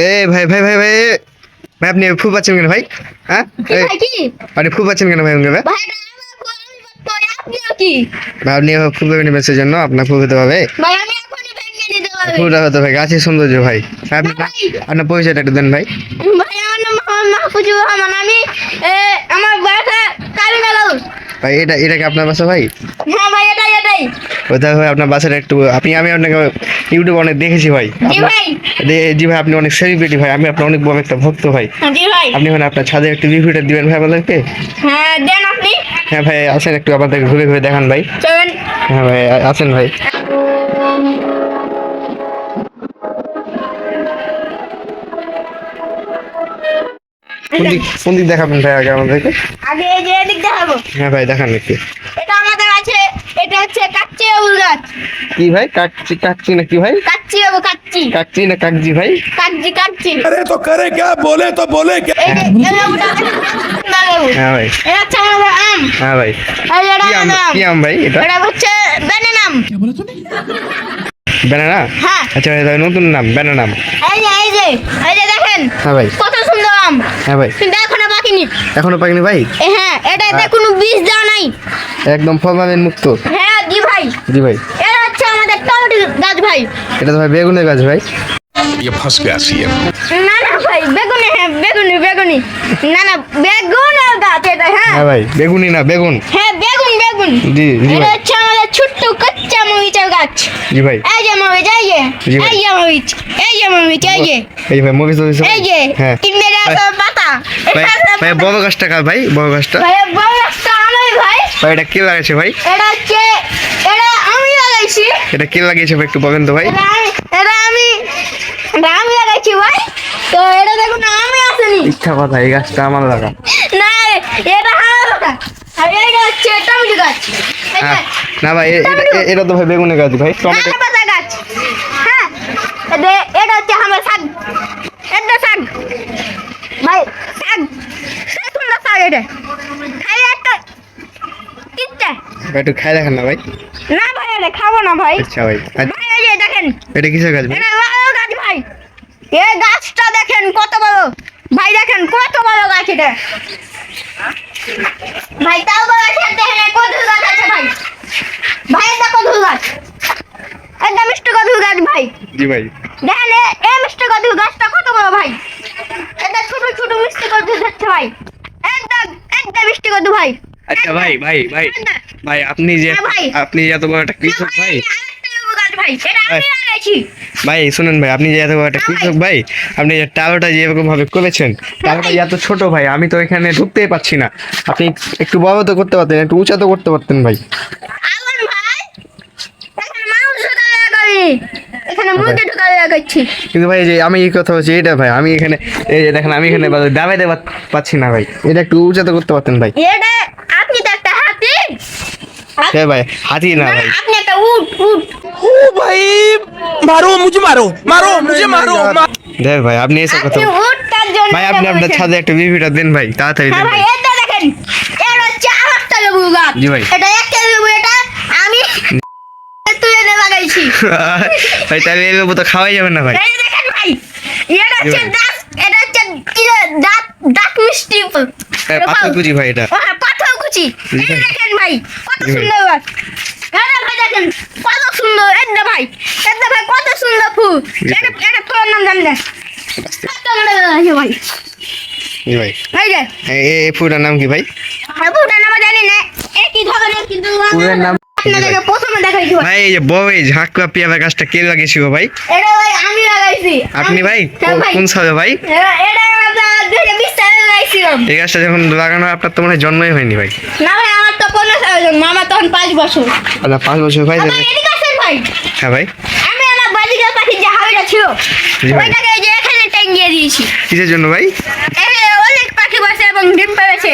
এ ভাই ভাই ভাই ভাই ভাই আপনি ফু পাচ্ছেন কেন ভাই? হ্যাঁ? আপনি ফু পাচ্ছেন কেন ভাই? ভাই আপনি ফু পাবেন মেসের জন্য আপনার ফু ফুটা হতে ভাই গাছের সৌন্দর্য ভাই। ভাই, আপনি আপনার একটু দেন ভাই। ভাই আমার মাহফুজুর রহমান। আমি আমার বাসা কাবিনালাল ভাই এটা এটা কি আপনার বাসা ভাই? হ্যাঁ ভাই কোথায় ভাই আপনার বাসাটা একটু আপনি আমি আপনাকে ইউটিউবে অনেক দেখেছি ভাই। জি ভাই। জি ভাই আপনি অনেক সেলিব্রিটি ভাই আমি আপনার অনেক বড় একটা ভক্ত ভাই। আপনি মানে আপনার ছাদে একটু রিভিউটা দিবেন ভাই আমাদেরকে? হ্যাঁ দেন আপনি। হ্যাঁ ভাই আসেন একটু আমাদের ঘুরে ঘুরে দেখান ভাই। হ্যাঁ ভাই আসেন ভাই। কোন দিক কোন দিক দেখাবেন ভাই আগে আমাদেরকে? আগে এই যে এদিক দেখাবো। হ্যাঁ ভাই দেখান একটু। এটা হচ্ছে কাচ্চি গাছ। কি ভাই? কাচ্চি কাচ্চি না কি ভাই? কাচ্চি কাচ্চি। কাচ্চি না কাকজি ভাই? কাকজি কাচ্চি আরে তো করে কে? বলে তো বলে কে? হ্যাঁ ভাই। এটা আম। হ্যাঁ ভাই। আর এটা কি আম ভাই এটা? এটা হচ্ছে ব্যানানা আম। কি তুমি ব্যানানা হ্যাঁ। আচ্ছা এটা নতুন নাম ব্যানানা আম। এই যে এই যে এই যে দেখেন হ্যাঁ ভাই। কত সুন্দর আম। হ্যাঁ ভাই। কিন্তু এখনো পাকিনি এখনো পাইনি ভাই এ হ্যাঁ এটাতে কোনো বীজ দেওয়া নাই একদম ফলমানের মুক্ত হ্যাঁ জি ভাই জি ভাই এটা হচ্ছে আমাদের টমেটো গাছ ভাই এটা তো ভাই বেগুনের গাছ ভাই ये फंस गया सीएम না না ভাই বেগুনি হ্যাঁ বেগুনি বেগুনি না না বেগুনের গাছ এটা হ্যাঁ হ্যাঁ ভাই বেগুনি না বেগুন হ্যাঁ বেগুন বেগুন জি জি এটা ভাই হচ্ছে গাছ। জি ভাই। এই যে মরিচ এই যে। এই যে মরিচ এই যে মরিচ এই যে। এই ভাই মুভি চলছে এই যে হ্যাঁ। কিনে রাখা পাতা। ভাই। বড় গাছটা কার ভাই? বড় গাছটা? ভাই বড় গাছটা আমার ভাই। ভাই এটা কে লাগাইছে ভাই? এটা হচ্ছে এটা আমি লাগাইছি। এটা কে লাগিয়েছে ভাই? একটু বলেন তো ভাই। এটা আমি এটা আমি লাগাইছি ভাই। তো এটা দেখুন আমি আসেনি ইচ্ছা কথা এই গাছটা আমার লাগা। না এটা না ভাই এটা- তো ভাই বেগুনের গাছ ভাই টমেটো। পাতা গাছ হ্যাঁ এটা- হচ্ছে আমার শাক। এটা শাক। ভাই শাক। সে সুন্দর শাক এটা। খালি একটা তিনটা। ভাই একটু খাই দেখেন না ভাই। না ভাই এটা খাব না ভাই। আচ্ছা ভাই আচ্ছা, ভাই এই দেখেন। এটা কিসের গাছ ভাই? এটা লাউ গাছ ভাই। এই গাছটা দেখেন কত বড়। ভাই দেখেন কত বড় গাছ এটা। ভাই তাও বড় আছে দেখেন কদুর গাছ আছে ভাই। ভাই এটা কদুর গাছ। একদম মিষ্টি কদুর গাছ ভাই। জি ভাই। দেখেন এই মিষ্টি কদুর গাছটা কত বড় ভাই। এটা ছোট ছোট মিষ্টি কদুর যাচ্ছে ভাই। একদম একদম মিষ্টি কদু ভাই। আচ্ছা ভাই ভাই ভাই। ভাই আপনি যে হ্যাঁ। আপনি এত বড় একটা কৃষক ভাই ভাই। শুনেন ভাই আপনি যে এত একটা হ্যাঁ, কৃষক ভাই আপনি যে টালোটা যে এরকম ভাবে করেছেন টালোটা এত ছোট ভাই আমি তো এখানে ঢুকতেই পাচ্ছি না। আপনি একটু বড় তো করতে পারতেন একটু উঁচা তো করতে পারতেন ভাই। লাগাচ্ছি কিন্তু ভাই যে আমি এই কথা বলছি এটা ভাই আমি এখানে এই যে দেখেন আমি এখানে দাবাইতে পার- পাচ্ছি না ভাই। এটা একটু উঁচা তো করতে পারতেন ভাই। এটা আপনি তো একটা হাতি। হ্যাঁ ভাই হাতি না না, ভাই। আপনি একটা উট উট। ओ भाई मारो मुझे मारो मारो मुझे मारो मा- দেখ ভাই আপনি এসব কথা আপনি উট তার জন্য ভাই আপনি আপনার বলেছেন। ছাদে একটা ভিডিওটা দেন ভাই তাড়াতাড়ি হ্যাঁ দেন ভাই ভাই এটা দেখেন এটা হচ্ছে আরেকটা লেবু গাছ জি ভাই। এটা একটা লেবু এটা আমি তুলে এনে লাগাইছি ভাই তাহলে এই লেবু তো খাওয়াই যাবে না ভাই এই দেখেন ভাই এটা হচ্ছে ভাই। দাঁত এটা হচ্ছে কি রে, দাঁত দাঁত মিষ্টি হ্যাঁ, পাথর কুচি ভাই এটা হ্যাঁ, পাথর কুচি জি এই ভাই। দেখেন ভাই কত জি ভাই। সুন্দর হ্যাঁ ভাই দেখেন কত সুন্দর এটা ভাই এটা ভাই কত সুন্দর ফুল। এটা এটা ফুলের নাম জানি না। কত ভাই। ভাই। এই ফুলটার নাম কি ভাই? ফুলের নাম জানি না। একই ধরনের কিন্তু ফুলের নাম আপনাদেরকে প্রথমে দেখাইছি ভাই ভাই এই যে ঝাঁকুয়া পেয়ারা গাছটা কে লাগিয়েছিল ভাই? এটা ভাই আমি লাগাইছি। আপনি ভাই হ্যাঁ ভাই। কোন সালে এটা- এই গাছটা যখন লাগানো আপনার তো মনে হয় জন্মই হয়নি ভাই। না ভাই আমার তো পনেরো সাল মামা তখন পাঁচ বছর। আপনার পাঁচ বছর ভাই ভাই। হ্যাঁ ভাই। আমি আমার বালিকা পাখির যে হাড়িটা ছিল ভাই। ওইটাকে যে এখানে দিয়েছি। কিসের জন্য ভাই? অনেক পাখি বসে এবং ডিম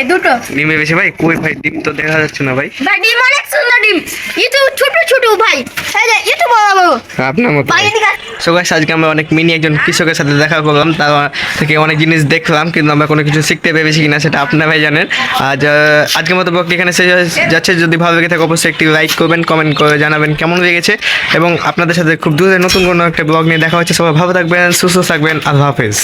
দুটো। ডিমে বেশি ভাই কই ভাই ডিম তো দেখা যাচ্ছে না ভাই। ভাই ডিম ছোট ছোট ভাই। বড় বড় আপনার মতো। সো গাইস আজকে আমরা অনেক মিনি একজন কৃষকের সাথে দেখা করলাম। তার থেকে অনেক জিনিস দেখলাম কিন্তু আমরা কোনো কিছু শিখতে পেরেছি কিনা সেটা আপনার জানেন। আজ আজকের মতো ব্লগ এখানে শেষ যাচ্ছে। যদি ভালো লেগে থাকে অবশ্যই একটি লাইক করবেন কমেন্ট করে জানাবেন কেমন লেগেছে। এবং আপনাদের সাথে খুব দূরে নতুন কোনো একটা ব্লগ নিয়ে দেখা হচ্ছে। সবাই ভালো থাকবেন সুস্থ থাকবেন। আল্লাহ হাফেজ।